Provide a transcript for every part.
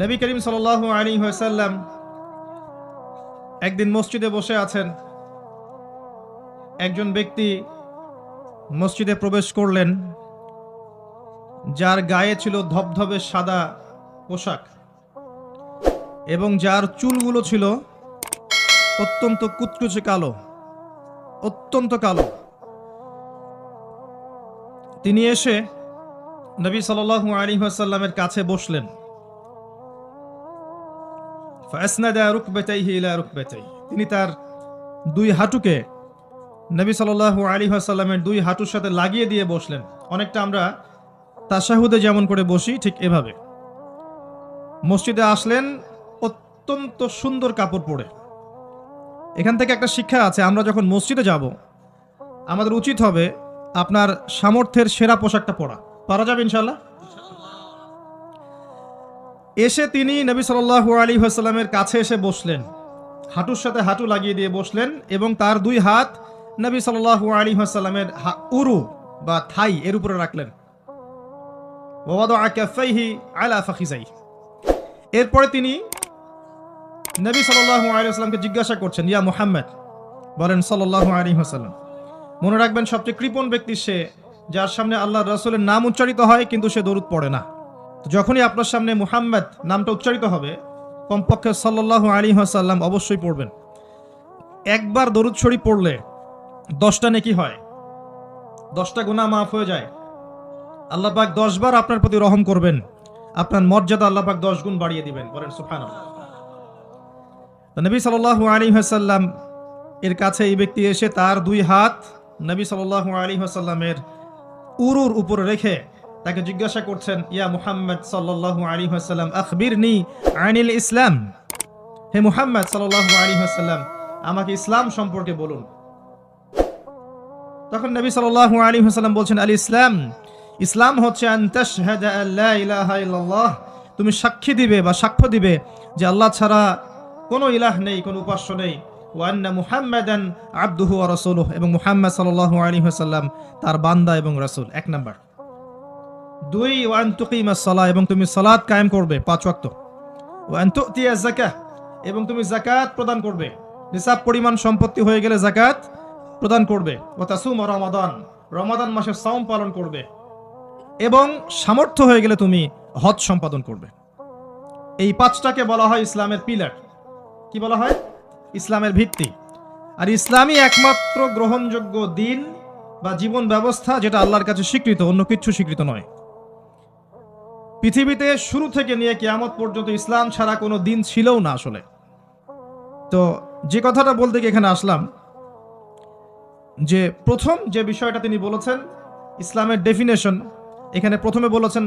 নবী করিম সাল আলী সাল্লাম একদিন মসজিদে বসে আছেন। একজন ব্যক্তি মসজিদে প্রবেশ করলেন, যার গায়ে ছিল ধবধবে সাদা পোশাক এবং যার চুলগুলো ছিল অত্যন্ত কুচকুচে কালো, অত্যন্ত কালো। তিনি এসে নবী সাল্লাল্লাহু আলাইহি ওয়াসাল্লামের কাছে বসলেন। ফাসনাদা রুকবাতাইহি ইলা রুকবাতাই তিনি তার দুই হাঁটুকে নবী সাল্লাল্লাহু আলাইহি ওয়াসাল্লামের দুই হাঁটুর সাথে লাগিয়ে দিয়ে বসলেন। অনেকটা আমরা তাশাহুদে যেমন করে বসি, ঠিক এভাবে। মসজিদে আসলেন অত্যন্ত সুন্দর কাপড় পরে। এখান থেকে একটা শিক্ষা আছে, আমরা যখন মসজিদে যাব, আমাদের উচিত হবে আপনার সামর্থ্যের সেরা পোশাকটা পরা। পারা যাবে ইনশাল্লাহ এসে তিনি নবী সাল্লাল্লাহু আলী হাসাল্লামের কাছে এসে বসলেন। হাঁটুর সাথে হাঁটু লাগিয়ে দিয়ে বসলেন এবং তার দুই হাত নবী সাল্লাল্লাহু আলী হাসাল্লামের উরু বা থাই এর উপরে রাখলেন। আলা এরপরে তিনি নবী সাল্লাল্লাহু আলাইহি ওয়াসাল্লামকে জিজ্ঞাসা করছেন, ইয়া মুহাম্মদ, বলেন, সাল্লাল্লাহু আলাইহি ওয়াসাল্লাম, মনে রাখবেন সবচেয়ে কৃপণ ব্যক্তি সে, যার সামনে আল্লাহ রসুলের নাম উচ্চারিত হয় কিন্তু সে দরুদ পড়ে না। যখনই আপনার সামনে মুহাম্মদ নামটা উচ্চারিত হবে, কমপক্ষে সাল্লাল্লাহু আলাইহি ওয়াসাল্লাম অবশ্যই পড়বেন। একবার দরুদ শরীফ পড়লে দশটা নেকি হয়, দশটা গুনাহ মাফ হয়ে যায়। আল্লাহ পাক দশ বার আপনার প্রতি রহম করবেন, আপনার মর্যাদা আল্লাহ পাক দশ গুণ বাড়িয়ে দিবেন, বলেন তো নবী সাল্লাল্লাহু আলাইহি ওয়াসাল্লাম এর কাছে এই ব্যক্তি এসে তার দুই হাত নবী সাল্লাল্লাহু আলাইহি ওয়াসাল্লামের উরুর উপরে রেখে তাকে জিজ্ঞাসা করছেন, ইয়া মুহাম্মদ সাল্লাল্লাহু আলাইহি ওয়াসাল্লাম, আখবিরনি আনিল ইসলাম? হে মুহাম্মদ সাল্লাল্লাহু আলাইহি ওয়াসাল্লাম, আমাকে ইসলাম সম্পর্কে বলুন। তখন নবী সাল্লাল্লাহু আলাইহি ওয়াসাল্লাম বলছেন, আল ইসলাম ইসলাম হচ্ছে ইলাহা তুমি সাক্ষী দিবে বা সাক্ষ্য দিবে যে আল্লাহ ছাড়া কোনো ইলাহ নেই, কোনো উপাস্য নেই। ওয়ান্না মুহাম্মাদান আব্দুহু ওয়া রাসূলুহু। এবং মুহাম্মদ সাল্লাল্লাহু আলাইহি ওয়াসাল্লাম তার বান্দা এবং রাসূল। এক নাম্বার। দুই, ওয়ান তুকিমাস সালাহ, এবং তুমি সালাত কায়েম করবে পাঁচ ওয়াক্ত। ওয়ান তুতিয়া যাকাহ, এবং তুমি যাকাত প্রদান করবে। নিসাব পরিমাণ সম্পত্তি হয়ে গেলে জাকাত প্রদান করবে। ও তাসুম রমাদান রমাদান মাসে সাওম পালন করবে। এবং সামর্থ্য হয়ে গেলে তুমি হজ সম্পাদন করবে। এই পাঁচটাকে বলা হয় ইসলামের পিলার। কি বলা হয়? ইসলামের ভিত্তি। আর ইসলামই একমাত্র গ্রহণযোগ্য দিন বা জীবন ব্যবস্থা যেটা আল্লাহর কাছে স্বীকৃত, অন্য কিছু স্বীকৃত নয়। পৃথিবীতে শুরু থেকে নিয়ে কেয়ামত পর্যন্ত ইসলাম ছাড়া কোনো দিন ছিলও না আসলে। তো যে কথাটা বলতে গিয়ে এখানে আসলাম, যে প্রথম যে বিষয়টা তিনি বলেছেন, ইসলামের ডেফিনেশন এখানে প্রথমে বলেছেন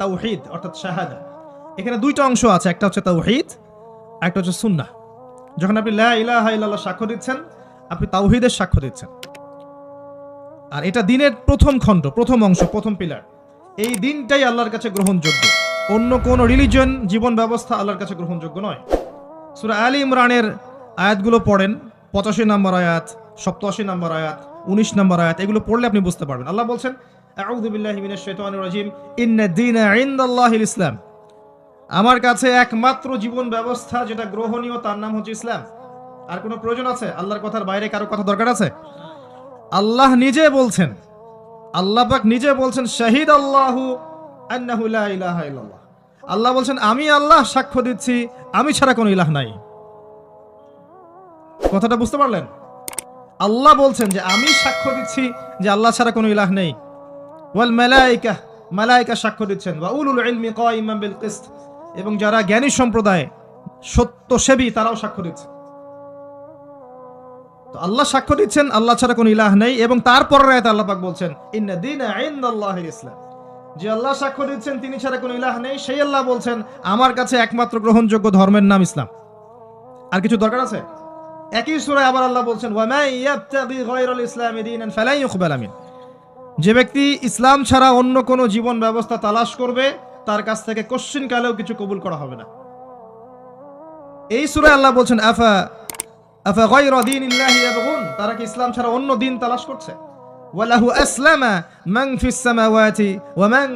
তাওহিদ, অর্থাৎ শাহাদা। এখানে দুইটা অংশ আছে, একটা হচ্ছে তাওহিদ, একটা হচ্ছে সুন্না যখন আপনি লা ইলাহা ইল্লাল্লাহ সাক্ষ্য দিচ্ছেন, আপনি তাওহিদের সাক্ষ্য দিচ্ছেন। আর এটা দিনের প্রথম খণ্ড, প্রথম অংশ, প্রথম পিলার এই দিনটাই আল্লাহর কাছে গ্রহণযোগ্য। অন্য কোন রিলিজন জীবন ব্যবস্থা আল্লাহর কাছে গ্রহণযোগ্য নয়। সুরা আলী ইমরানের আয়াতগুলো পড়েন, পঁচাশি নম্বর আয়াত, সপ্তাশি নম্বর আয়াত, উনিশ নম্বর আয়াত, এগুলো পড়লে আপনি বুঝতে পারবেন। আল্লাহ বলছেন ইসলাম। আমার কাছে একমাত্র জীবন ব্যবস্থা যেটা গ্রহণীয়, তার নাম হচ্ছে ইসলাম। আর কোনো প্রয়োজন আছে? আল্লাহর কথার বাইরে কারও কথা দরকার আছে? আল্লাহ নিজে বলছেন আল্লাহ পাক নিজে বলছেন, শাহিদ আল্লাহু আল্লাহ বলছেন, আমি আল্লাহ সাক্ষ্য দিচ্ছি, আমি ছাড়া কোনো ইলাহ নাই। কথাটা বুঝতে পারলেন? আল্লাহ বলছেন যে, আমি সাক্ষ্য দিচ্ছি যে আল্লাহ ছাড়া কোনো ইলাহ নেই। ওয়াল মালাইকা মালাইকা সাক্ষ্য দিচ্ছেন, ওয়া উলুল ইলমি এবং যারা জ্ঞানী সম্প্রদায় সত্য সত্যসেবী তারাও সাক্ষ্য দিচ্ছে। তো আল্লাহ সাক্ষ্য দিচ্ছেন, আল্লাহ ছাড়া কোনো ইলাহ নেই এবং তারপর আয়াতে আল্লাহ পাক বলছেন ইসলাম। যে আল্লাহ সাক্ষ্য দিচ্ছেন, তিনি ছাড়া কোনো ইলাহ নেই, সেই আল্লাহ বলছেন, আমার কাছে একমাত্র গ্রহণযোগ্য ধর্মের নাম ইসলাম। আর কিছু দরকার আছে? একই সূরায় আবার আল্লাহ বলছেন যে ব্যক্তি ইসলাম ছাড়া অন্য কোনো জীবন ব্যবস্থা তালাশ করবে, তার কাছ থেকে কোশ্চিন কালেও কিছু কবুল করা হবে না। এই সুরায় আল্লাহ বলছেন, আফা তারা কি ইসলাম ছাড়া অন্য দিন তালাশ করছে? ওয়ালাহু আসলামা মান ফিস মান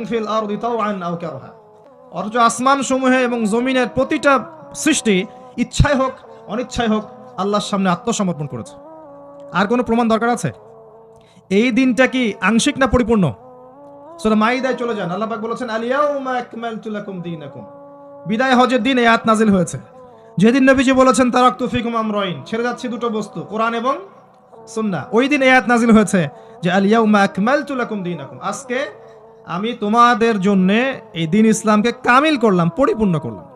আসমান সমূহে এবং জমিনের প্রতিটা সৃষ্টি ইচ্ছায় হোক, অনিচ্ছায় হোক, আল্লাহর সামনে আত্মসমর্পণ করেছে। আর কোনো প্রমাণ দরকার আছে? এই দিনটা কি আংশিক না পরিপূর্ণ? সোনা মাইদায় চলে যান। আল্লাহ পাক বলেছেন আলিয়াউমা আকমালতু লাকুম দীনাকুম। বিদায় হজের দিন এই আয়াত নাজিল হয়েছে। যেদিন নবীজি বলেছেন তারাক্তু ফিকুম আমরাইন। ছেড়ে যাচ্ছে দুটো বস্তু, কোরআন এবং সুন্নাহ। ওই দিন এই আয়াত নাজিল হয়েছে যে আলিয়াউমা আকমালতু লাকুম দীনাকুম। আজকে আমি তোমাদের জন্য এই দিন ইসলামকে কামিল করলাম, পরিপূর্ণ করলাম।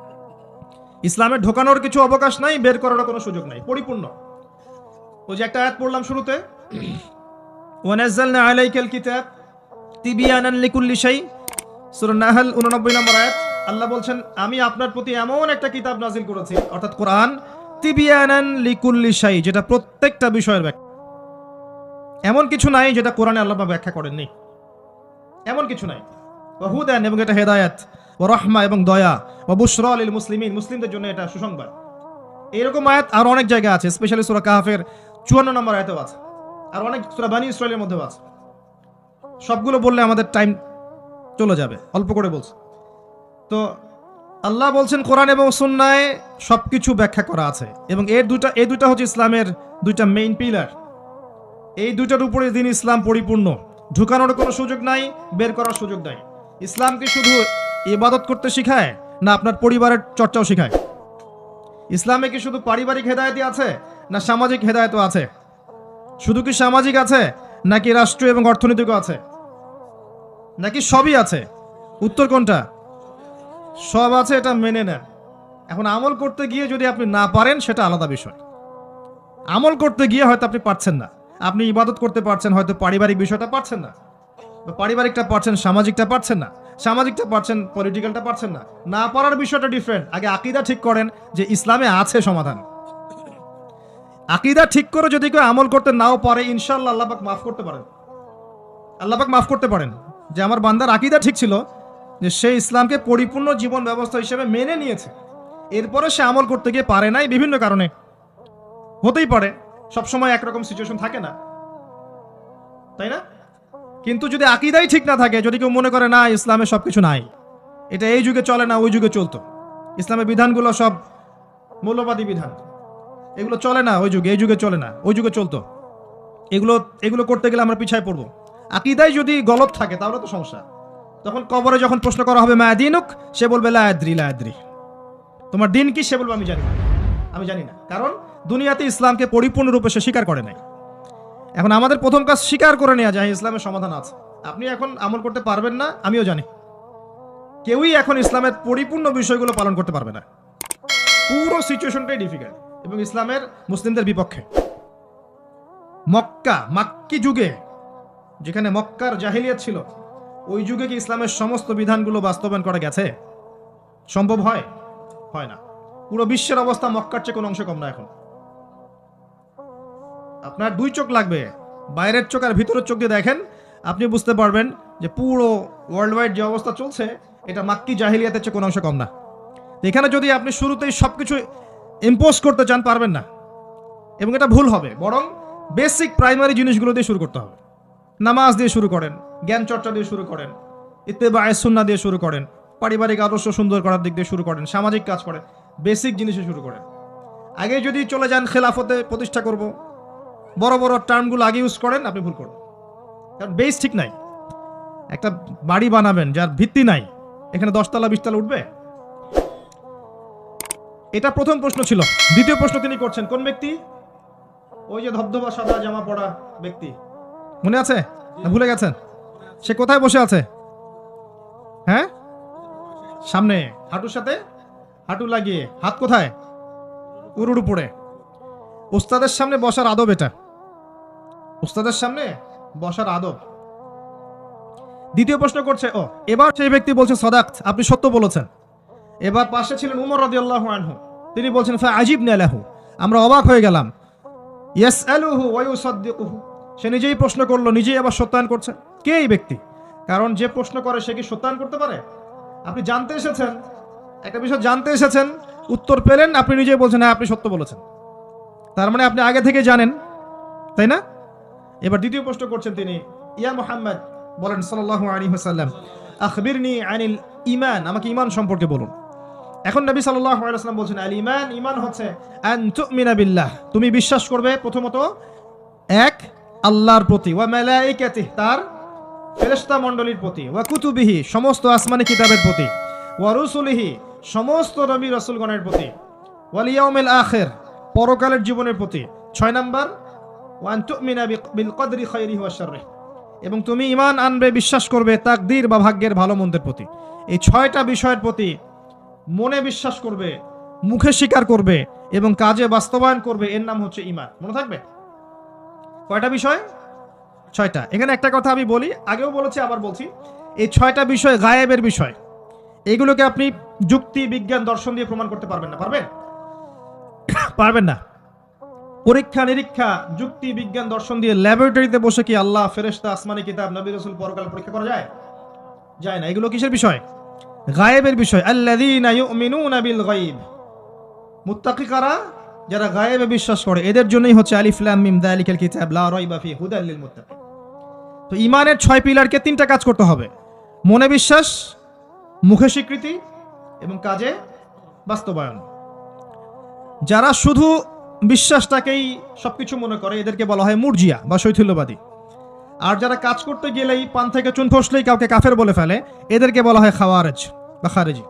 ইসলামে ঢোকানোর কিছু অবকাশ নাই, বের করার কোনো সুযোগ নাই, পরিপূর্ণ। ওই যে একটা আয়াত পড়লাম শুরুতে, ওয়ানাজ্জালনা আলাইকাল কিতাব তিবিয়ানান লিকুল্লি শাই, সূরা নাহল 89 নম্বর আয়াত। আল্লাহ বলছেন, আমি আপনার প্রতি এমন একটা কিতাব নাজিল করেছি, অর্থাৎ কোরআন, তিবিয়ানান লিকুল্লি শাই, যেটা প্রত্যেকটা বিষয়ের ব্যাখ্যা। এমন কিছু নাই যেটা কোরআনে আল্লাহ ব্যাখ্যা করেননি। এমন কিছু নাই। ওয়াহুদান এবং এটা হেদায়াত ও রহমা, এবং দয়া ও বুশরা লিল মুসলিমিন, মুসলিমদের জন্য এটা সুসংবাদ। এরকম আয়াত আর অনেক জায়গা আছে, স্পেশালি সুরা কাহাফের 54 নম্বর আয়াতেও আছে, আর অনেক সূরা বানি ইসরায়েলের মধ্যেও আছে। সবগুলো বললে আমাদের টাইম চলে যাবে। অল্প করে বলছি। তো আল্লাহ বলছেন কোরআন এবং সুন্নায় সবকিছু ব্যাখ্যা করা আছে। এবং এর দুটা এই দুটা হচ্ছে ইসলামের দুইটা মেইন পিলার এই দুটার উপরে দিন ইসলাম পরিপূর্ণ। ঢুকানোর কোনো সুযোগ নাই, বের করার সুযোগ নাই। ইসলাম কি শুধু ইবাদত করতে শেখায় না আপনার পরিবারের চর্চাও শেখায়? ইসলামে কি শুধু পারিবারিক হেদায়তই আছে, না সামাজিক হেদায়তও আছে? শুধু কি সামাজিক আছে, নাকি রাষ্ট্র এবং অর্থনৈতিকও আছে? নাকি সবই আছে? উত্তর কোনটা? সব আছে, এটা মেনে নেন। এখন আমল করতে গিয়ে যদি আপনি না পারেন, সেটা আলাদা বিষয়। আমল করতে গিয়ে হয়তো আপনি পারছেন না। আপনি ইবাদত করতে পারছেন, হয়তো পারিবারিক বিষয়টা পারছেন না। পারিবারিকটা পারছেন, সামাজিকটা পারছেন না। সামাজিকটা পারছেন পলিটিক্যালটা পারছেন না। না পারার বিষয়টা ডিফারেন্ট আগে আকিদা ঠিক করেন যে ইসলামে আছে সমাধান। আকিদা ঠিক করে যদি কেউ আমল করতে নাও পারে ইনশাল্লাহ আল্লাপাক মাফ করতে পারেন। আল্লাপাক মাফ করতে পারেন। যে আমার বান্দার আকিদা ঠিক ছিল যে সে ইসলামকে পরিপূর্ণ জীবন ব্যবস্থা হিসেবে মেনে নিয়েছে। এরপরে সে আমল করতে গিয়ে পারে নাই বিভিন্ন কারণে। হতেই পারে, সবসময় একরকম সিচুয়েশন থাকে না। তাই না? কিন্তু যদি আকিদাই ঠিক না থাকে, যদি কেউ মনে করে, না, ইসলামে সবকিছু নাই। এটা এই যুগে চলে না, ওই যুগে চলতো। ইসলামের বিধানগুলো সব মৌলবাদী বিধান। এগুলো চলে না, ওই যুগে, এই যুগে চলে না, ওই যুগে চলতো। এগুলো এগুলো করতে গেলে আমরা পিছায় পড়ব। আকিদাই যদি গলত থাকে, তাহলে তো সমস্যা। তখন কবরে যখন প্রশ্ন করা হবে মায়াদিনুক সে বলবে লায়াদ্রি লায়াদ্রি তোমার দিন কি? সে বলবে, আমি জানি না। আমি জানি না। কারণ দুনিয়াতে ইসলামকে পরিপূর্ণরূপে সে স্বীকার করে নাই। এখন আমাদের প্রথম কাজ স্বীকার করে নেওয়া যায় ইসলামের সমাধান আছে। আপনি এখন আমল করতে পারবেন না, আমিও জানি। কেউই এখন ইসলামের পরিপূর্ণ বিষয়গুলো পালন করতে পারবে না। পুরো সিচুয়েশনটাই ডিফিকাল্ট এবং ইসলামের মুসলিমদের বিপক্ষে। মক্কা, মাক্কি যুগে, যেখানে মক্কার জাহিলিয়াত ছিল ওই যুগে কি ইসলামের সমস্ত বিধানগুলো বাস্তবায়ন করা গেছে? সম্ভব হয়? হয় না। পুরো বিশ্বের অবস্থা মক্কার চেয়ে কোনো অংশ কম না এখন। আপনার দুই চোখ লাগবে। বাইরের চোখ আর ভিতরের চোখ দিয়ে দেখেন, আপনি বুঝতে পারবেন যে পুরো ওয়ার্ল্ড ওয়াইড যে অবস্থা চলছে, এটা মাক্কি জাহিলিয়াতের চেয়ে কোনো অংশ কম না। এখানে যদি আপনি শুরুতেই সব কিছু ইম্পোজ করতে চান, পারবেন না। এবং এটা ভুল হবে, বরং বেসিক প্রাইমারি জিনিসগুলো দিয়ে শুরু করতে হবে। নামাজ দিয়ে শুরু করেন, জ্ঞান চর্চা দিয়ে শুরু করেন, ইত্তেবা সুন্না দিয়ে শুরু করেন, পারিবারিক আদর্শ সুন্দর করার দিক দিয়ে শুরু করেন, সামাজিক কাজ করেন বেসিক জিনিসে শুরু করেন। আগে যদি চলে যান খেলাফতে প্রতিষ্ঠা করব, বড় বড় টার্মগুলো আগে ইউজ করেন, আপনি ভুল করবেন। কারণ বেস ঠিক নাই। একটা বাড়ি বানাবেন যার ভিত্তি নাই, এখানে দশতলা বিশতলা উঠবে? এটা প্রথম প্রশ্ন ছিল। দ্বিতীয় প্রশ্ন তিনি করছেন, কোন ব্যক্তি? ওই যে ধবধবা সাদা জামা পড়া ব্যক্তি। মনে আছে? ভুলে গেছেন। সে কোথায় বসে আছে? হ্যাঁ? সামনে, হাঁটুর সাথে? হাঁটু লাগিয়ে। হাত কোথায়? উরুর উপরে। ওস্তাদের সামনে বসার আদব এটা। ওস্তাদের সামনে বসার আদব। দ্বিতীয় প্রশ্ন করছে, ও, এবার সেই ব্যক্তি বলছে সদাক আপনি সত্য বলেছেন। এবার পাশে ছিলেন উমর রাদিয়াল্লাহু আনহু। তিনি বলছেন, ফা আজিব নেলাহু আমরা অবাক হয়ে গেলাম। ইয়াস আলুহু ওয়ায়ুসাদ্দিকুহু সে নিজেই প্রশ্ন করল, নিজেই আবার সত্যায়ন করছে। কে এই ব্যক্তি? কারণ যে প্রশ্ন করে সে কি সত্যায়ন করতে পারে? আপনি জানতে এসেছেন, একটা বিষয় জানতে এসেছেন, উত্তর পেলেন, আপনি নিজেই বলছেন হ্যাঁ আপনি সত্য বলেছেন। তার মানে আপনি আগে থেকে জানেন, তাই না? এবার দ্বিতীয় প্রশ্ন করছেন তিনি, ইয়া মোহাম্মদ, বলেন, সাল্লাল্লাহু আলাইহি ওয়াসাল্লাম, আখবিরনি আনিল ইমান আমাকে ইমান সম্পর্কে বলুন। এখন নবী সাল্লাল্লাহু আলাইহি ওয়াসাল্লাম বলছেন, আল ইমান ইমান হচ্ছে বিল্লাহ। তুমি বিশ্বাস করবে প্রথমত, এক আল্লাহর প্রতি, ওয়া মালাইকাতিহি, তার ফেরেশতা মণ্ডলীর প্রতি, ওয়া কুতুবিহি, সমস্ত আসমানি কিতাবের প্রতি, ওয়া রুসুলিহি, সমস্ত নবী রাসূলগণের প্রতি, ওয়াল ইয়াউমিল আখির, পরকালের জীবনের প্রতি। ছয় নাম্বার ওয়ান তুমিনা বিল কদরি খাইরিহি ওয়া শাররিহি। এবং তুমি ইমান আনবে, বিশ্বাস করবে, তাকদীর বা ভাগ্যের ভালো মন্দের প্রতি। এই ছয়টা বিষয়ের প্রতি মনে বিশ্বাস করবে, মুখে স্বীকার করবে এবং কাজে বাস্তবায়ন করবে, এর নাম হচ্ছে ইমান মনে থাকবে? কয়টা বিষয়? ছয়টা। এখানে একটা কথা আমি বলি, আগেও বলেছি, আবার বলছি। এই ছয়টা বিষয় গায়েবের বিষয়। এগুলোকে আপনি যুক্তি, বিজ্ঞান, দর্শন দিয়ে প্রমাণ করতে পারবেন না। পারবেন? পারবেন না। পরীক্ষা, নিরীক্ষা, যুক্তি, বিজ্ঞান, দর্শন দিয়ে ল্যাবরেটরিতে বসে কি আল্লাহ, ফেরেশতা, আসমানি কিতাব, নবী রসুল পরকাল পরীক্ষা করা যায়? যায় না। এগুলো কিসের বিষয়? গায়েবের বিষয়। গায়ব। মুত্তাকি কারা? যারা গায়েবে বিশ্বাস করে, এদের জন্যই হচ্ছে আলিফ, লাম, মিম কিতাব, লা রাইবা তো ইমানের ছয় পিলারকে তিনটা কাজ করতে হবে। মনে বিশ্বাস, মুখে স্বীকৃতি এবং কাজে বাস্তবায়ন। যারা শুধু বিশ্বাসটাকেই সবকিছু মনে করে, এদেরকে বলা হয় মুরজিয়া বা শৈথিল্যবাদী। আর যারা কাজ করতে গেলেই পান থেকে চুন ফসলেই কাউকে কাফের বলে ফেলে, এদেরকে বলা হয় খাওয়ারেজ বা খারেজি।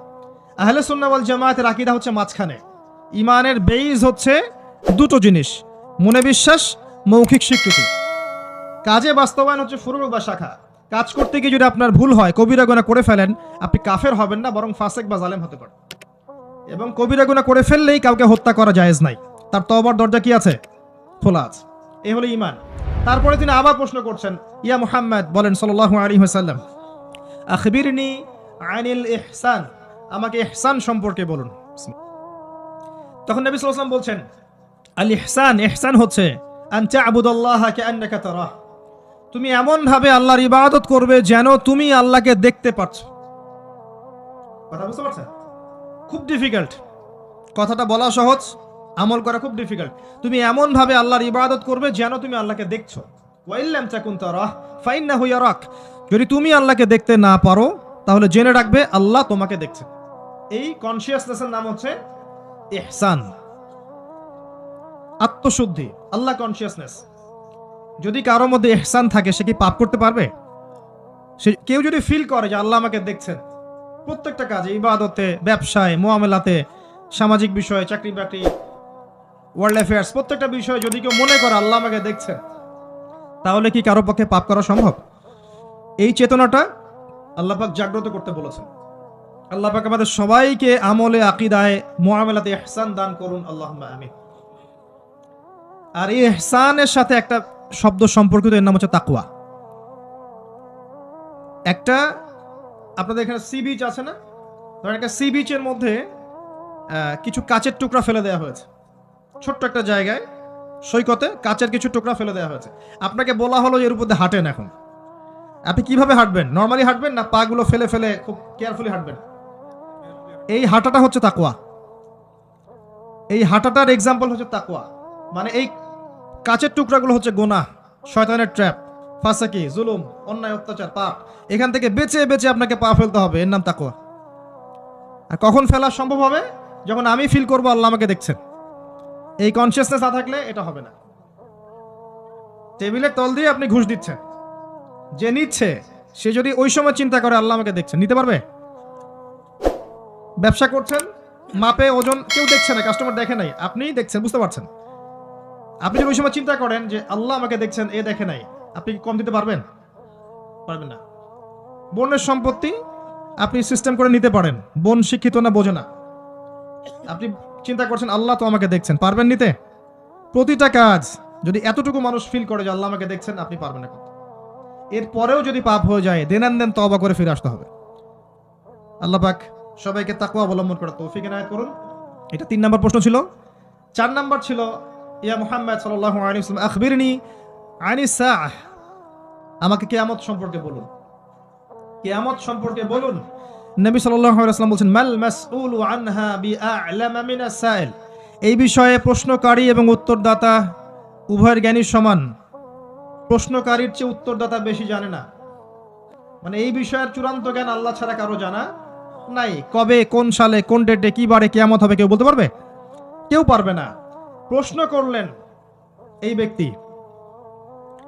আহলে সুন্নাওয়াল জামায়াতের আকিদা হচ্ছে মাঝখানে। ইমানের বেইজ হচ্ছে দুটো জিনিস, মনে বিশ্বাস, মৌখিক স্বীকৃতি। কাজে বাস্তবায়ন হচ্ছে ফুরুর বা শাখা। কাজ করতে গিয়ে যদি আপনার ভুল হয়, কবিরা গোনা করে ফেলেন, আপনি কাফের হবেন না, বরং ফাসেক বা জালেম হতে পারেন। এবং কবিরা গুনাহ করে ফেললেই কাউকে হত্যা করা জায়েজ নাই। তার তবার দরজা কি আছে? খোলা আছে। এ হলো ইমান তারপরে তিনি আবার প্রশ্ন করছেন, ইয়া মুহাম্মদ, বলেন সাল্লাল্লাহু আলাইহি ওয়াসাল্লাম, আখবিরনি আনিল ইহসান? আমাকে ইহসান সম্পর্কে বলুন। তখন নবী ওয়াসাল্লাম বলছেন আল ইহসান ইহসান হচ্ছে আন তা'বুদাল্লাহ কাআন্নাকা তারাহ। তুমি এমন ভাবে আল্লাহর ইবাদত করবে যেন তুমি আল্লাহকে দেখতে পাচ্ছ কথা বুঝতে পারছেন? খুব ডিফিকাল্ট কথাটা বলা সহজ, আমল করা খুব ডিফিকাল্ট তুমি এমন ভাবে আল্লাহর ইবাদত করবে যেন তুমি আল্লাহকে দেখছ। ওয়াইল্লাম তাকুন তারাহ, ফাইন্নাহু ইয়ারাক। যদি তুমি আল্লাহকে দেখতে না পারো, তাহলে জেনে রাখবে আল্লাহ তোমাকে দেখছে। এই কনসিয়াসনেসের নাম হচ্ছে ইহসান। আত্মশুদ্ধি, আল্লাহ কনসিয়াসনেস যদি কারোর মধ্যে ইহসান থাকে, সে কি পাপ করতে পারবে? সে, কেউ যদি ফিল করে যে আল্লাহ আমাকে দেখছেন, প্রত্যেকটা কাজে, ইবাদতে, ব্যবসায়, মোয়ামেলাতে, সামাজিক বিষয়ে, চাকরি বাকরি ওয়ার্ল্ড অ্যাফেয়ার্স প্রত্যেকটা বিষয়ে যদি কেউ মনে করে আল্লাহ আমাকে দেখছেন, তাহলে কি কারও পক্ষে পাপ করা সম্ভব? এই চেতনাটা আল্লাহ পাক জাগ্রত করতে বলেছেন। আল্লাহ পাক আমাদের সবাইকে আমলে, আকিদায় মোয়ামেলাতে ইহসান দান করুন। আল্লাহ আমিন। আর এই ইহসানের সাথে একটা শব্দ সম্পর্কিত, এর নাম হচ্ছে তাকওয়া। একটা, আপনাদের এখানে সি বিচ আছে না? ধরেন একটা সি বিচের মধ্যে কিছু কাচের টুকরা ফেলে দেওয়া হয়েছে। ছোট্ট একটা জায়গায়, সৈকতে কাচের কিছু টুকরা ফেলে দেওয়া হয়েছে। আপনাকে বলা হলো এর উপর দিয়ে হাঁটেন এখন। আপনি কীভাবে হাঁটবেন? নর্মালি হাঁটবেন না? পাগুলো ফেলে ফেলে খুব কেয়ারফুলি হাঁটবেন? এই হাঁটাটা হচ্ছে তাকুয়া এই হাঁটাটার এক্সাম্পল হচ্ছে তাকুয়া মানে এই কাচের টুকরাগুলো হচ্ছে গোনা শয়তানের ট্র্যাপ ফাঁসাকি, জুলুম, অন্যায়, অত্যাচার, পাপ। এখান থেকে বেঁচে বেঁচে আপনাকে পা ফেলতে হবে। এর নাম তাকুয়া আর কখন ফেলা সম্ভব হবে? যখন আমি ফিল করব, আল্লাহ আমাকে দেখছেন। এই কনসিয়াসনেস না থাকলে এটা হবে না। টেবিলের তল দিয়ে আপনি ঘুষ দিচ্ছেন। যে নিচ্ছে, সে যদি ওই সময় চিন্তা করে, আল্লাহ আমাকে দেখছেন। নিতে পারবে? ব্যবসা করছেন, মাপে ওজন কেউ দেখছে না কাস্টমার দেখে নাই। আপনিই দেখছেন, বুঝতে পারছেন? আপনি যদি ওই সময় চিন্তা করেন যে আল্লাহ আমাকে দেখছেন, এ দেখে নাই, আপনি কি কম দিতে পারবেন? পারবেন না। বোনের সম্পত্তি আপনি সিস্টেম করে নিতে পারেন, বোন শিক্ষিত না, বোঝে না। আপনি চিন্তা করছেন, আল্লাহ তো আমাকে দেখছেন, পারবেন নিতে? প্রতিটা কাজ, যদি এতটুকু মানুষ ফিল করে যে আল্লাহ আমাকে দেখছেন, আপনি পারবেন না। এরপরেও যদি পাপ হয়ে যায় দেনান দেন তবা করে ফিরে আসতে হবে। আল্লাহ পাক সবাইকে তাকুয়া অবলম্বন করে তৌফিক এনায়ত করুন। এটা তিন নম্বর প্রশ্ন ছিল। চার নম্বর ছিল, ইয়া মুহাম্মদ ওয়াসাল্লাম, আখবিরনি আনি সাহ আমাকে কেয়ামত সম্পর্কে বলুন। কেয়ামত সম্পর্কে বলুন। নবী ওয়াসাল্লাম বলছেন, মাল মাসউলু আনহা বিআ'লামা মিনাস সাইল। এই বিষয়ে প্রশ্নকারী এবং উত্তরদাতা উভয়ের জ্ঞানী সমান। প্রশ্নকারীর চেয়ে উত্তরদাতা বেশি জানে না। মানে এই বিষয়ের চূড়ান্ত জ্ঞান আল্লাহ ছাড়া কারও জানা নাই, কবে, কোন সালে, কোন ডেটে, কি বারে, কেয়ামত হবে কেউ বলতে পারবে? কেউ পারবে না। প্রশ্ন করলেন এই ব্যক্তি।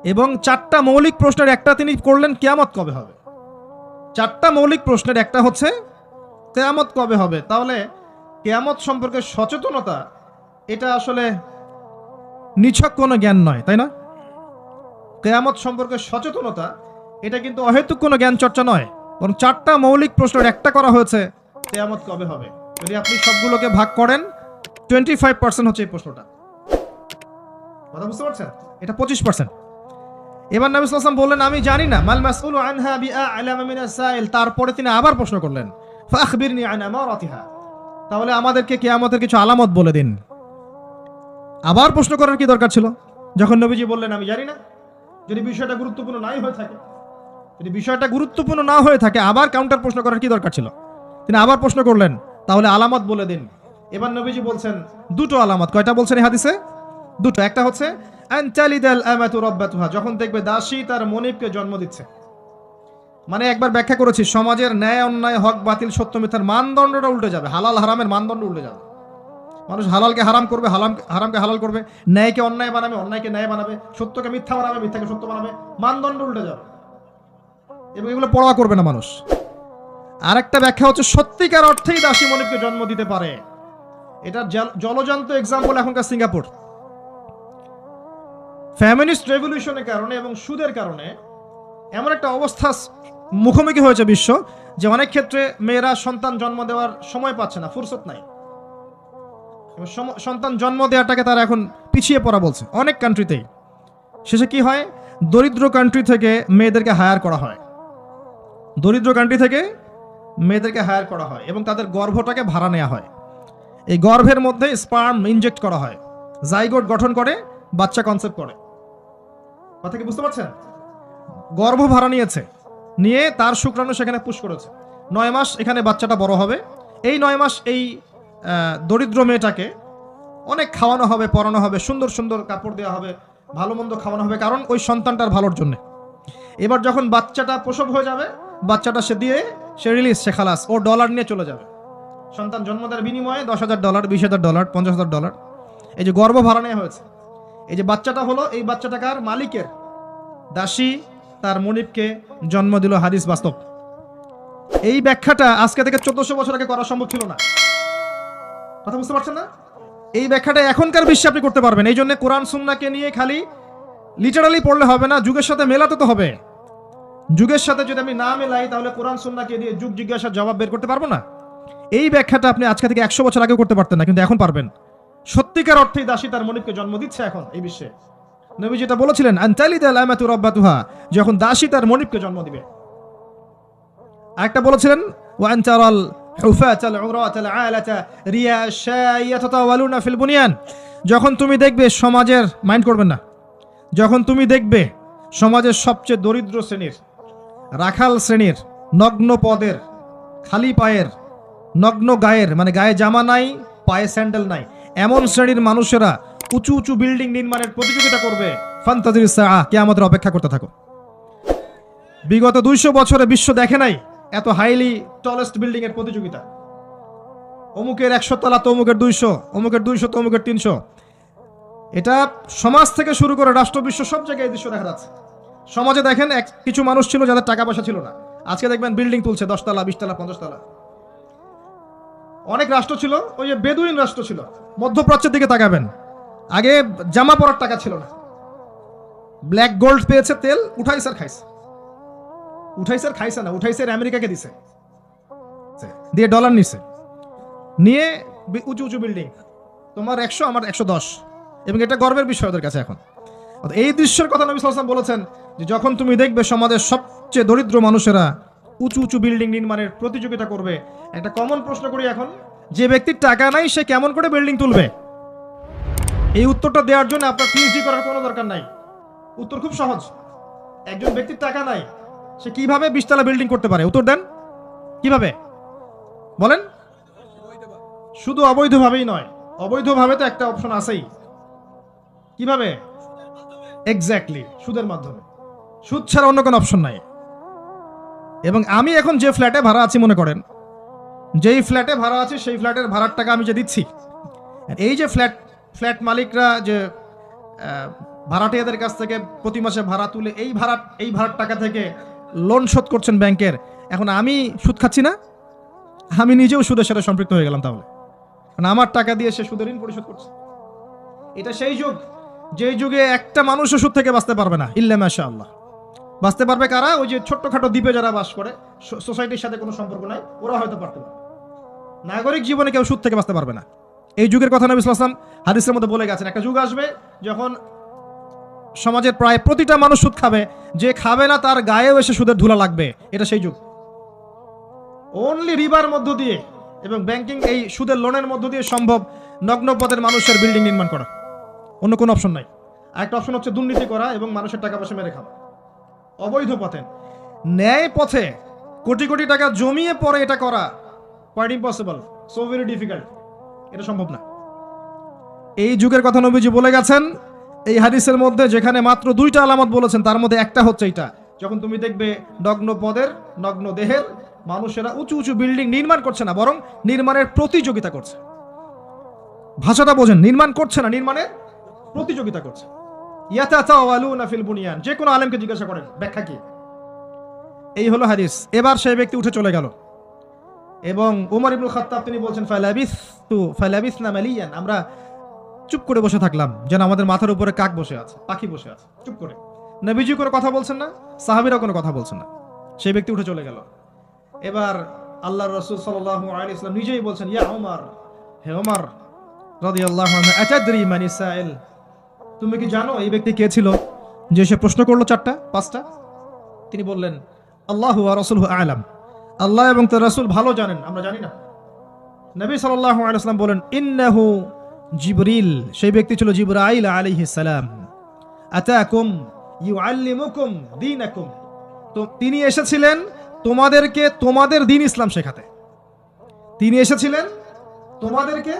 এবং চারটা মৌলিক প্রশ্নের একটা তিনি করলেন, কেয়ামত কবে হবে? চারটা মৌলিক প্রশ্নের একটা হচ্ছে, কেয়ামত কবে হবে? তাহলে কেয়ামত সম্পর্কে সচেতনতা, এটা আসলে নিছক কোনো জ্ঞান নয়, তাই না? কেয়ামত সম্পর্কে সচেতনতা, এটা কিন্তু অহেতুক কোনো জ্ঞান চর্চা নয়। বরং চারটা মৌলিক প্রশ্নের একটা করা হয়েছে, কেয়ামত কবে হবে? যদি আপনি সবগুলোকে ভাগ করেন টোয়েন্টি ফাইভ পার্সেন্ট হচ্ছে এই প্রশ্নটা। কথা বুঝতে পারছেন? এটা পঁচিশ পার্সেন্ট এবার নবী সাল্লাম বললেন, আমি জানি না, মাল মাসউল আনহা বিআলাম মিন আসাইল তারপরে তিনি আবার প্রশ্ন করলেন, ফাখবিরনি আন আমারাতিহা। তাহলে আমাদেরকে কিয়ামতের কিছু আলামত বলে দিন। আবার প্রশ্ন করার কি দরকার ছিল? যখন নবীজি বললেন, আমি জানি না। যদি বিষয়টা গুরুত্বপূর্ণ নাই হয়ে থাকে যদি বিষয়টা গুরুত্বপূর্ণ না হয়ে থাকে, আবার কাউন্টার প্রশ্ন করার কি দরকার ছিল? তিনি আবার প্রশ্ন করলেন, তাহলে আলামত বলে দিন। এবার নবীজি বলছেন, দুটো আলামত, কয়টা বলছেন এই হাদিসে? দুটো, একটা হচ্ছে যখন দেখবে দাসী তার মনিবকে জন্ম দিচ্ছে। মানে একবার ব্যাখ্যা করেছি, সমাজের ন্যায় অন্যায়, হক বাতিল, সত্য মিথ্যার মানদণ্ডটা উল্টে যাবে, হালাল হারামের মানদণ্ড উল্টে যাবে। মানুষ হালালকে হারাম করবে, হালাম, হারামকে হালাল করবে, ন্যায়কে অন্যায় বানাবে, অন্যায়কে ন্যায় বানাবে, সত্যকে মিথ্যা বানাবে, মিথ্যাকে সত্য বানাবে, মানদণ্ড উল্টে যাবে। এবং এগুলো পড়া করবে না মানুষ। আরেকটা ব্যাখ্যা হচ্ছে, সত্যিকার অর্থেই দাসী মনিবকে জন্ম দিতে পারে। এটা জল- জলজান্ত এক্সাম্পল এখনকার সিঙ্গাপুর। ফ্যামিনিস্ট রেভলিউশনের কারণে এবং সুদের কারণে এমন একটা অবস্থা মুখোমুখি হয়েছে বিশ্ব, যে অনেক ক্ষেত্রে মেয়েরা সন্তান জন্ম দেওয়ার সময় পাচ্ছে না, ফুরসত নাই। সন্তান জন্ম দেওয়াটাকে তারা এখন পিছিয়ে পড়া বলছে, অনেক কান্ট্রিতেই শেষে কি হয়? দরিদ্র কান্ট্রি থেকে মেয়েদেরকে হায়ার করা হয়। দরিদ্র কান্ট্রি থেকে মেয়েদেরকে হায়ার করা হয় এবং তাদের গর্ভটাকে ভাড়া নেওয়া হয়। এই গর্ভের মধ্যে স্পার্ম ইনজেক্ট করা হয় জাইগোট গঠন করে, বাচ্চা কনসেপ্ট করে। কথা কি বুঝতে পারছেন? গর্ভ ভাড়া নিয়েছে, নিয়ে তার শুক্রাণু সেখানে পুশ করেছে। নয় মাস এখানে বাচ্চাটা বড় হবে। এই নয় মাস এই দরিদ্র মেয়েটাকে অনেক খাওয়ানো হবে, পড়ানো হবে, সুন্দর সুন্দর কাপড় দেওয়া হবে, ভালো মন্দ খাওয়ানো হবে, কারণ ওই সন্তানটার ভালোর জন্য। এবার যখন বাচ্চাটা প্রসব হয়ে যাবে বাচ্চাটা সে দিয়ে সে রিলিজ সে খালাস, ও ডলার নিয়ে চলে যাবে। সন্তান জন্ম দেওয়ার বিনিময়ে দশ হাজার ডলার বিশ হাজার ডলার পঞ্চাশ হাজার ডলার এই যে গর্ব ভাড়া নেওয়া হয়েছে, এই যে বাচ্চাটা হলো, এই বাচ্চাটা কার? মালিকের। দাসী তার মনিবকে জন্ম দিল হাদিস বাস্তব। এই ব্যাখ্যাটা আজকে থেকে চোদ্দশো বছর আগে করা সম্ভব ছিল না। কথা বুঝতে পারছেন না? এই ব্যাখ্যাটা এখনকার বিশ্বে আপনি করতে পারবেন। এই জন্য কোরআন, সুন্নাকে নিয়ে খালি লিটারালি পড়লে হবে না, যুগের সাথে মেলাতে তো হবে। যুগের সাথে যদি আমি না মেলাই, তাহলে কোরআন, সুন্নাকে দিয়ে যুগ জিজ্ঞাসার জবাব বের করতে পারব না? এই ব্যাখ্যাটা আপনি আজকে থেকে একশো বছর আগে করতে পারতেন না, কিন্তু এখন পারবেন। সত্যিকার অর্থেই দাসী তার মনিবকে জন্ম দিচ্ছে এখন এই বিশ্বে। নবী যেটা বলেছিলেন আনতালিদ আলামাতু রাব্বাতুহা যখন দাসী তার মনিবকে জন্ম দিবে। আরেকটা বলেছিলেন ওয়ান তারাল হুফাত আল আলাতা রিয়া শাইয়াতাতাওয়ালুনা ফিল বুনিয়ান যখন তুমি দেখবে সমাজের মাইন্ড করবেন না, যখন তুমি দেখবে সমাজের সবচেয়ে দরিদ্র শ্রেণির রাখাল শ্রেণির নগ্ন পদের, খালি পায়ের, নগ্ন গায়ের মানে গায়ে জামা নাই, পায়ে স্যান্ডেল নাই, এমন শ্রেণির মানুষেরা উঁচু উঁচু বিল্ডিং নির্মাণের প্রতিযোগিতা করবে। ফান্তাজির সাহা কে আমাদের অপেক্ষা করতে থাকো। বিগত দুইশো বছরে বিশ্ব দেখে নাই এত হাইলি টলেস্ট বিল্ডিং এর প্রতিযোগিতা। অমুকের একশো তলা, তো অমুকের দুইশো অমুকের দুইশো, তো অমুকের তিনশো। এটা সমাজ থেকে শুরু করে রাষ্ট্র বিশ্ব সব জায়গায় দৃশ্য দেখা যাচ্ছে। সমাজে দেখেন এক কিছু মানুষ ছিল যাদের টাকা পয়সা ছিল না। আজকে দেখবেন বিল্ডিং তুলছে, দশতলা, বিশতলা, পঞ্চাশতলা। অনেক রাষ্ট্র ছিল, ওই যে বেদুইন রাষ্ট্র ছিল, মধ্যপ্রাচ্যের দিকে তাকাবেন। আগে জামা পরার টাকা ছিল না। ব্ল্যাক গোল্ড পেয়েছে, তেল উঠাই স্যার খাইছে। উঠাই স্যার খাইছে না উঠাই স্যার আমেরিকাকে দিছে। দিয়ে ডলার নিছে। নিয়ে উঁচু উঁচু বিল্ডিং। তোমার একশো, আমার একশো দশ। এবং এটা গর্বের বিষয় ওদের কাছে এখন। এই দৃশ্যের কথা নবী সাল্লাম বলেছেন যে যখন তুমি দেখবে সমাজের সবচেয়ে দরিদ্র মানুষেরা উঁচু উঁচু বিল্ডিং নির্মাণের প্রতিযোগিতা করবে। একটা কমন প্রশ্ন করি এখন, যে ব্যক্তির টাকা নাই, সে কেমন করে বিল্ডিং তুলবে? এই উত্তরটা দেওয়ার জন্য আপনার পিএইচডি করার কোনো দরকার নাই। উত্তর খুব সহজ। একজন ব্যক্তির টাকা নাই, সে কীভাবে বিশতলা বিল্ডিং করতে পারে? উত্তর দেন। কীভাবে? বলেন। শুধু অবৈধভাবেই নয়, অবৈধভাবে তো একটা অপশন আছেই। কীভাবে? এক্স্যাক্টলি সুদের মাধ্যমে। সুদ ছাড়া অন্য কোনো অপশন নাই। এবং আমি এখন যে ফ্ল্যাটে ভাড়া আছি, মনে করেন, যেই ফ্ল্যাটে ভাড়া আছে, সেই ফ্ল্যাটের ভাড়ার টাকা আমি যে দিচ্ছি এই যে ফ্ল্যাট ফ্ল্যাট মালিকরা যে ভাড়াটিয়াদের কাছ থেকে প্রতি মাসে ভাড়া তুলে এই ভাড়া, এই ভাড়ার টাকা থেকে লোন শোধ করছেন ব্যাংকের, এখন আমি সুদ খাচ্ছি না, আমি নিজেও সুদের সাথে সম্পৃক্ত হয়ে গেলাম তাহলে। কারণ আমার টাকা দিয়ে সে সুদের ঋণ পরিশোধ করছে। এটা সেই যুগ। যেই যুগে একটা মানুষও সুদ থেকে বাঁচতে পারবে না, ইল্লা মাশা আল্লাহ বাঁচতে পারবে কারা? ওই যে ছোট্টখাটো দ্বীপে যারা বাস করে সোসাইটির সাথে কোনো সম্পর্ক নাই, ওরা হয়তো পারতে পারে নাগরিক জীবনে কেউ সুদ থেকে বাঁচতে পারবে না। এই যুগের কথা নবী ইসলাম হাদিসের মধ্যে বলে গেছেন, একটা যুগ আসবে যখন সমাজের প্রায় প্রতিটা মানুষ সুদ খাবে, যে খাবে না তার গায়েও এসে সুদের ধুলা লাগবে, এটা সেই যুগ। অনলি রিভার মধ্য দিয়ে এবং ব্যাংকিং এই সুদের লোনের মধ্য দিয়ে সম্ভব নগ্ন পদের মানুষের বিল্ডিং নির্মাণ করা। অন্য কোনো অপশন নাই। আরেকটা অপশন হচ্ছে দুর্নীতি করা এবং মানুষের টাকা পয়সা মেরে খাওয়া। অবৈধ পথে। ন্যায় পথে কোটি কোটি টাকা জমিয়ে পরে এটা করা quite impossible so very difficult এটা সম্ভব না। এই যুগের কথা নবীজি বলে গেছেন, এই হাদিসের মধ্যে যেখানে মাত্র দুইটা আলামত বলেছেন, তার মধ্যে একটা হচ্ছে এটা যখন তুমি দেখবে নগ্ন পদের, নগ্ন দেহের মানুষেরা উঁচু উঁচু বিল্ডিং নির্মাণ করছে না, বরং নির্মাণের প্রতিযোগিতা করছে। ভাষাটা বোঝেন, নির্মাণ করছে না, নির্মাণের প্রতিযোগিতা করছে। যে কোনো আলেমকে জিজ্ঞাসা করেন, ব্যাখ্যা কি? এই হলো হাদিস। এবার সেই ব্যক্তি উঠে চলে গেল। এবং উমর ইবনুল খাত্তাব তিনি বলছেন ফালাবিস তু ফালাবিস না মালিয়ান। আমরা চুপ করে বসে থাকলাম, যেন আমাদের মাথার উপরে কাক বসে আছে, পাখি বসে আছে। চুপ করে। নবীজি কোনো কথা বলছেন না সাহাবিরা কোনো কথা বলছেন না। সেই ব্যক্তি উঠে চলে গেল। এবার আল্লাহ রসুল সাল্লাহ আলী ইসলাম নিজেই বলছেন, ইয়া ওমর হে ওমর রাদিয়াল্লাহু আনহু, আতাদরি মান ইসরাইল তুমি কি জানো এই ব্যক্তি কে ছিল? যে সে প্রশ্ন করল চারটা, পাঁচটা? তিনি বললেন, আল্লাহ রসুল আলাম। আল্লাহ এবং তার রসুল ভালো জানেন, আমরা জানি না। নবী ওয়াসাল্লাম বলেন, ইন্নাহু জিবরিল। সেই ব্যক্তি ছিল জিবরাইল আলাইহিস সালাম। আতাকুম ইউআল্লিমুকুম দীনাকুম। তো তিনি এসেছিলেন তোমাদেরকে তোমাদের দিন ইসলাম শেখাতে। তিনি এসেছিলেন তোমাদেরকে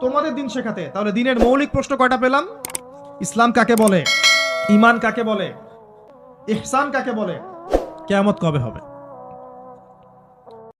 তোমাদের দিন শেখাতে। তাহলে দিনের মৌলিক প্রশ্ন কয়টা পেলাম? ইসলাম কাকে বলে? ইমান কাকে বলে? ইহসান কাকে বলে? কেয়ামত কবে হবে?